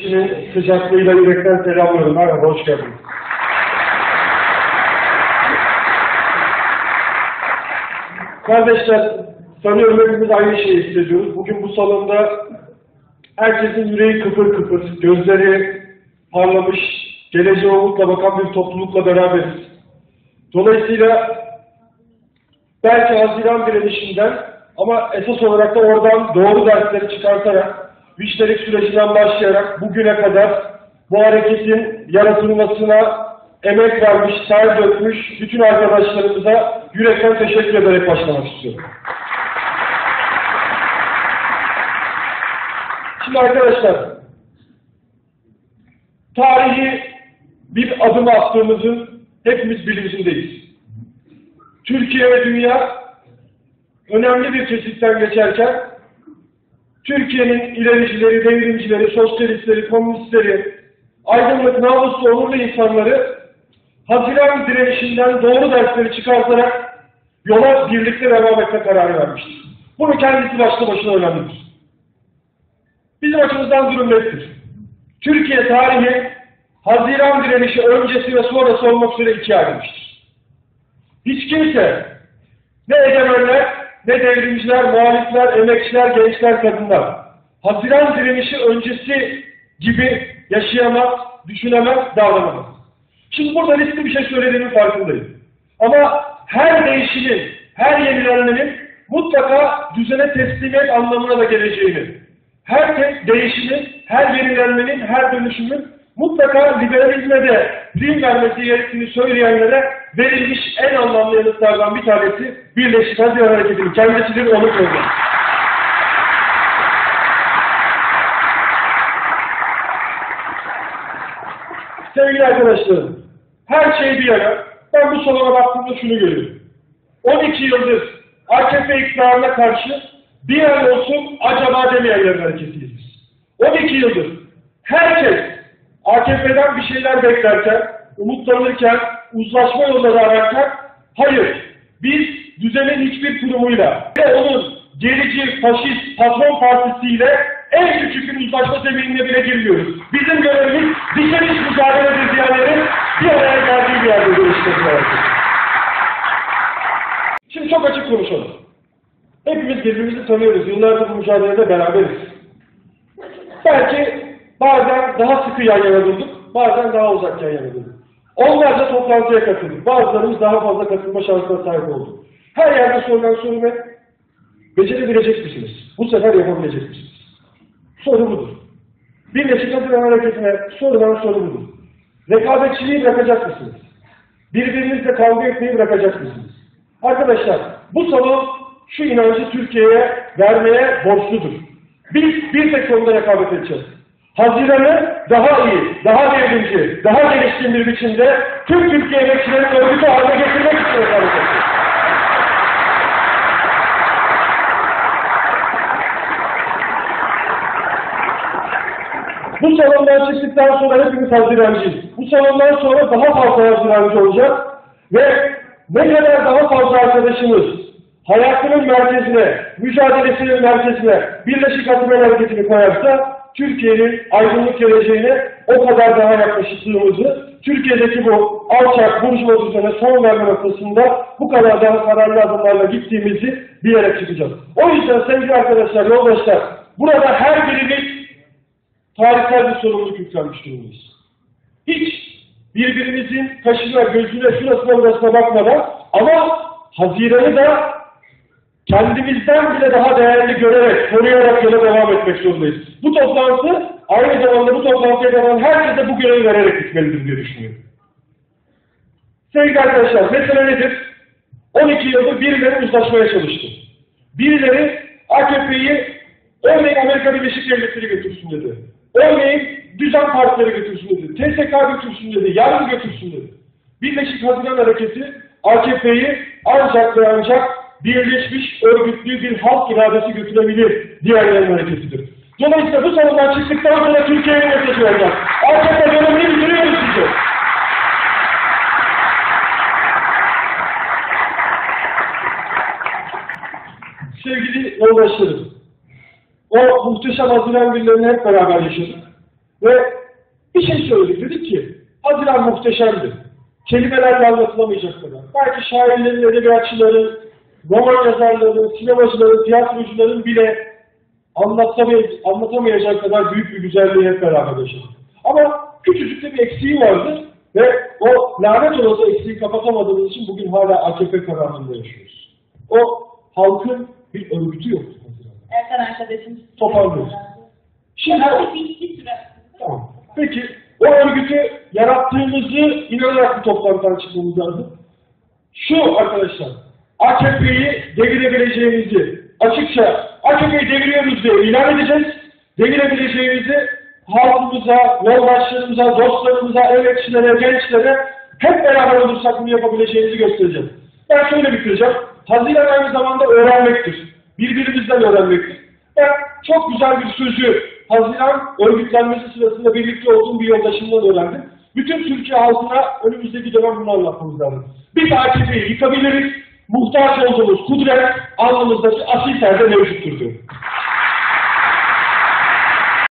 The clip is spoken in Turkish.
Şimdi sıcaklığıyla yürekten selamlıyorum. Merhaba, hoş geldiniz. Kardeşler, sanıyorum hepimiz aynı şeyi hissediyoruz. Bugün bu salonda herkesin yüreği kıpır kıpır, gözleri parlamış, geleceğe umutla bakan bir toplulukla beraberiz. Dolayısıyla belki Haziran direnişinden ama esas olarak da oradan doğru dersleri çıkartarak, müşterik sürecinden başlayarak bugüne kadar bu hareketin yaratılmasına emek vermiş, ter dökmüş bütün arkadaşlarımıza yürekten teşekkür ederek başlamak istiyorum. Şimdi arkadaşlar, tarihi bir adım attığımızın hepimiz bilincindeyiz. Türkiye ve dünya önemli bir kesitten geçerken Türkiye'nin ilericileri, devrimcileri, sosyalistleri, komünistleri, aydınlık, namuslu, onurlu insanları Haziran direnişinden doğru dersleri çıkartarak yola birlikte devam etme kararı vermiştir. Bunu kendisi başlı başına önemlidir. Bizim açımızdan durum nettir. Türkiye tarihi Haziran direnişi öncesi ve sonrası olmak üzere ikiye ayrılmıştır. Hiç kimse ne egemenler, ne devrimciler, muhalifler, emekçiler, gençler, kadınlar Haziran direnişi öncesi gibi yaşayamaz, düşünemez, davranamaz. Şimdi burada riskli bir şey söylediğimin farkındayım. Ama her değişimin, her yenilenmenin mutlaka düzene teslimiyet anlamına da geleceğini, her değişimin, her yenilenmenin, her dönüşümün mutlaka liberalizme de prim vermesi gerektiğini söyleyenlere verilmiş en anlamlı yanıtlardan bir tanesi Birleşik Haziran Hareketi'nin kendisidir, onu söylüyor. Sevgili arkadaşlarım, her şey bir yana, ben bu salona baktığımda şunu görüyorum. 12 yıldır AKP iktidarına karşı bir an olsun acaba demeyenlerin hareketiyiz biz. 12 yıldır herkes AKP'den bir şeyler beklerken, umutlanırken, uzlaşma yolları ararken, hayır, biz düzenin hiçbir kurumuyla ve onun gerici, faşist, patron partisiyle en küçük bir uzlaşma zeminine bile girmiyoruz. Bizim görevimiz dikeniş mücadele diyenlerin bir araya geldiği bir yerde görüşmek. Şimdi çok açık konuşalım. Hepimiz birbirimizi tanıyoruz. Yıllardır bu mücadelede beraberiz. Belki bazen daha sıkı yan yana durduk, bazen daha uzak yan yana durduk. Onlarca toplantıya katıldık. Bazılarımız daha fazla katılma şansına sahip olduk. Her yerde sorulan soru ne? Becerebilecek misiniz? Bu sefer yapabilecek misiniz? Soru budur. Birleşik Haziran Hareketi'ne sorulan soru budur. Rekabetçiliği bırakacak mısınız? Birbirinizle kavga etmeyi bırakacak mısınız? Arkadaşlar, bu salon şu inancı Türkiye'ye vermeye borçludur. Biz bir tek konuda rekabet edeceğiz. Haziran'ı daha iyi, daha devrimci, daha gelişkin bir biçimde tüm Türkiye emekçilerin örgütü haline getirmek rekabet edeceğiz. Bu salondan çıktıktan sonra hepimiz Hazirancıyız. Bu salondan sonra daha fazla Hazirancı olacak ve ne kadar daha fazla arkadaşımız hayatının merkezine, mücadelesinin merkezine Birleşik Haziran Hareketi'ni koyarsa Türkiye'nin aydınlık geleceğine o kadar daha yaklaştığımızı, Türkiye'deki bu alçak burjuva düzene son verme noktasında bu kadar daha kararlı adımlarla gittiğimizi bir yere çıkacağız. O yüzden sevgili arkadaşlar, yoldaşlar, burada her birimiz tarihsel bir sorumluluk yüklenmiş durumdayız. Hiç birbirimizin kaşına, gözüne, şurasına, burasına bakmadan ama Haziran'ı da kendimizden bile daha değerli görerek, koruyarak yola devam etmek zorundayız. Bu toplantı aynı zamanda bu toplantıya katılan herkese bu görevi vererek gitmelidir diye düşünüyorum. Sevgili arkadaşlar, mesele nedir? 12 yıldır birileri uzlaşmaya çalıştı. Birileri AKP'yi örneğin Amerika Birleşik Devletleri götürsün dedi. Örneğin düzen partileri götürsün dedi. TSK götürsün dedi. Yargı götürsün dedi. Birleşik Haziran Hareketi AKP'yi ancak ve ancak birleşmiş örgütlü bir halk iradesi götürebilir diğerlerinin hareketidir. Dolayısıyla bu salondan çıktıktan sonra Türkiye'nin mesajı olacak. AKP dönemini bitiriyoruz size. Sevgili yoldaşlarım, o muhteşem Haziran günlerini hep beraber yaşadık. Ve bir şey söyledik. Dedik ki Haziran muhteşemdi. Kelimelerle anlatılamayacak kadar. Belki şairlerin, edebiyatçıların, roman yazarların, sinemacıların, tiyatrocuların bile anlatamay- anlatamayacak kadar büyük bir güzelliği hep beraber yaşadık. Ama küçücük bir eksiği vardı ve o lanet olası eksiği kapatamadığımız için bugün hala AKP karanlığında yaşıyoruz. O halkın bir örgütü yoktu. Erkan arkadaşım. Toparlıyoruz. Şimdi. Tamam. Peki o örgütü yarattığımızı inanarak bir toplantıdan çıkmamız lazım. Şu arkadaşlar, AKP'yi devirebileceğimizi açıkça AKP'yi deviriyoruz diye ilan edeceğiz. Devirebileceğimizi halkımıza, yoldaşlarımıza, dostlarımıza, emekçilere, gençlere hep beraber olursak bunu yapabileceğimizi göstereceğiz. Ben şöyle bitireceğim. Haziran aynı zamanda öğrenmektir. Birbirimizden öğrenmektir. Ben çok güzel bir sözü Haziran örgütlenmesi sırasında birlikte olduğum bir yoldaşımdan öğrendim. Bütün Türkiye halkına önümüzdeki dönem bunu anlatmamız lazım. Biz AKP'yi yıkabiliriz, muhtaç olduğumuz kudret alnımızdaki asil serde mevcuttur diyor.